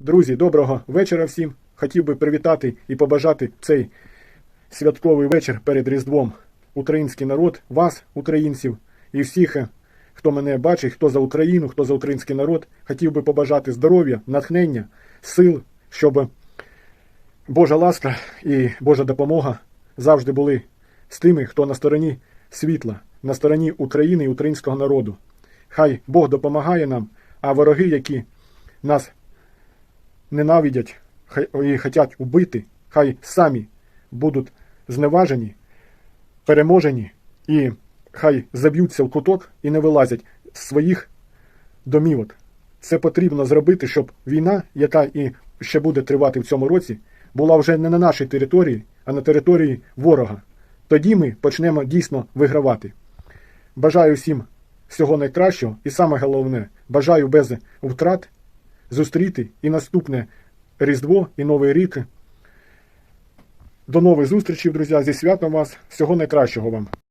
Друзі, доброго вечора всім. Хотів би привітати і побажати цей святковий вечір перед Різдвом. Український народ, вас, українців, і всіх, е, хто мене бачить, хто за Україну, хто за український народ. Хотів би побажати здоров'я, натхнення, сил, щоб Божа ласка і Божа допомога завжди були з тими, хто на стороні світла, на стороні України і українського народу. Хай Бог допомагає нам, а вороги, які нас ненавидять і хочуть убити, хай самі будуть зневажені, переможені і хай заб'ються в куток і не вилазять з своїх домівок. Це потрібно зробити, щоб війна, яка і ще буде тривати в цьому році, була вже не на нашій території, а на території ворога. Тоді ми почнемо дійсно вигравати. Бажаю всім всього найкращого і саме головне, бажаю без втрат зустріти і наступне Різдво і Новий рік. До нових зустрічей, друзі, зі святом вас. Всього найкращого вам.